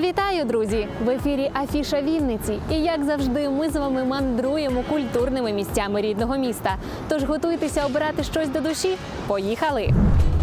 Вітаю, друзі! В ефірі Афіша Вінниці. І як завжди, ми з вами мандруємо культурними місцями рідного міста. Тож готуйтеся обирати щось до душі. Поїхали!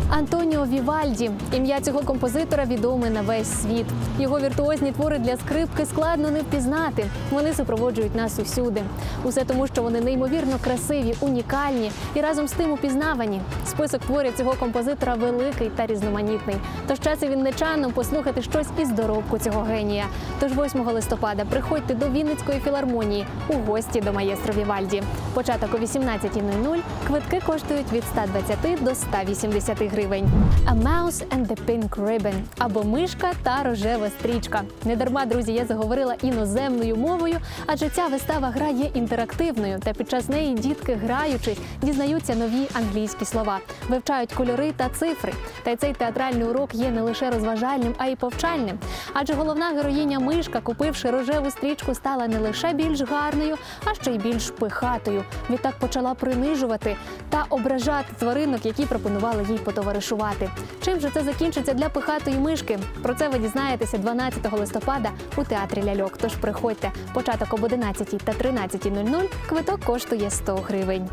Антоніо Вівальді. Ім'я цього композитора відоме на весь світ. Його віртуозні твори для скрипки складно не впізнати. Вони супроводжують нас усюди. Усе тому, що вони неймовірно красиві, унікальні і разом з тим упізнавані. Список творів цього композитора великий та різноманітний. Тож час і вінничанам послухати щось із доробку цього генія. Тож 8 листопада приходьте до Вінницької філармонії у гості до маєстро Вівальді. Початок о 18.00. Квитки коштують від 120 до 180 гривень. A Mouse and the Pink Ribbon або мишка та рожева стрічка. Недарма, друзі, я заговорила іноземною мовою, адже ця вистава гра є інтерактивною, та під час неї дітки, граючи, дізнаються нові англійські слова, вивчають кольори та цифри. Та й цей театральний урок є не лише розважальним, а й повчальним. Адже головна героїня мишка, купивши рожеву стрічку, стала не лише більш гарною, а ще й більш пихатою. Відтак почала принижувати та ображати тваринок, які пропонували їй потоваришувати. Чим же це закінчиться для пихатої мишки? Про це ви дізнаєтеся 12 листопада у театрі ляльок. Тож приходьте. Початок об 11 та 13.00. Квиток коштує 100 гривень.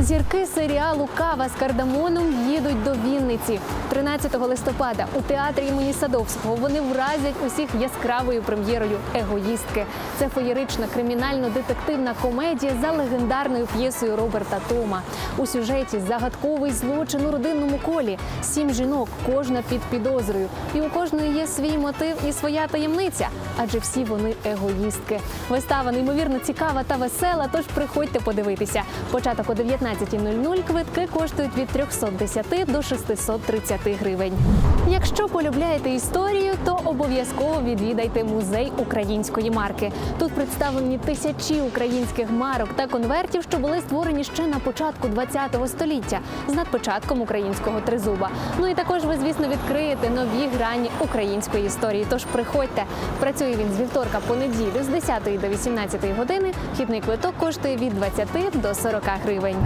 Зірки серіалу Кава з кардамоном їдуть до Вінниці 13 листопада у театрі імені Садовського. Вони вразять усіх яскравою прем'єрою Егоїстки. Це феєрична кримінально-детективна комедія за легендарною п'єсою Роберта Тома. У сюжеті загадковий злочин у родинному колі. Сім жінок, кожна під підозрою. І у кожної є свій мотив і своя таємниця, адже всі вони егоїстки. Вистава неймовірно цікава та весела. Тож приходьте подивитися. Початок о 19.00 квитки коштують від 310 до 630 гривень. Якщо полюбляєте історію, то обов'язково відвідайте музей української марки. Тут представлені тисячі українських марок та конвертів, що були створені ще на початку ХХ століття з надпочатком українського тризуба. Ну і також ви, звісно, відкриєте нові грані української історії. Тож приходьте. Працює він з вівторка по неділю з 10 до 18 години. Вхідний квиток коштує від 20 до 40 гривень.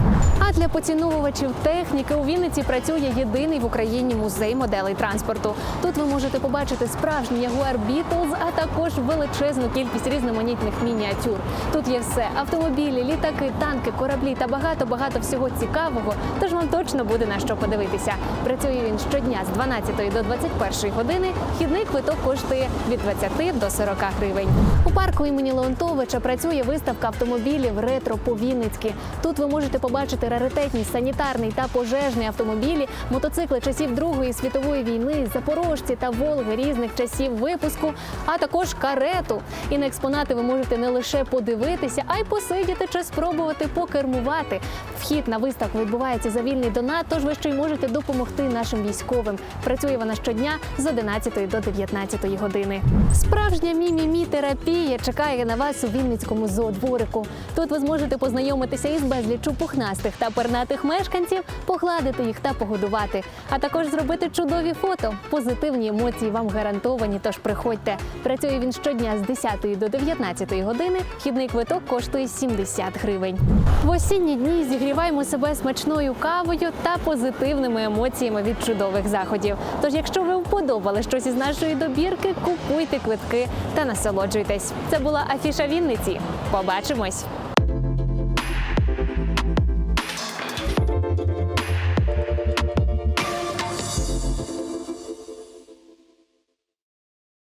А для поціновувачів техніки у Вінниці працює єдиний в Україні музей моделей транспорту. Тут ви можете побачити справжній Jaguar Beetles, а також величезну кількість різноманітних мініатюр. Тут є все: автомобілі, літаки, танки, кораблі та багато багато всього цікавого. Тож вам точно буде на що подивитися. Працює він щодня з 12 до 21 години. Вхідний квиток коштує від 20 до 40 гривень. У парку імені Леонтовича працює виставка автомобілів ретро по Вінницьки. Тут ви можете побачити раритетні санітарний та пожежні автомобілі, мотоцикли часів Другої світової війни, запорожці та Волги різних часів випуску, а також карету. І на експонати ви можете не лише подивитися, а й посидіти чи спробувати покермувати. Вхід на виставку відбувається за вільний донат, тож ви ще й можете допомогти нашим військовим. Працює вона щодня з 11 до 19 години. Справжня мімімі терапія чекає на вас у Вінницькому зоодворику. Тут ви зможете познайомитися із безліччю пухнастих та пернатих мешканців, погладити їх та погодувати, а також зробити чудові фото. Позитивні емоції вам гарантовані. Тож приходьте. Працює він щодня з 10 до 19 години. Вхідний квиток коштує 70 гривень. В осінні дні зігріваємо себе смачною кавою та позитивними емоціями від чудових заходів. Тож, якщо ви вподобали щось із нашої добірки, купуйте квитки та насолоджуйтесь. Це була афіша Вінниці. Побачимось.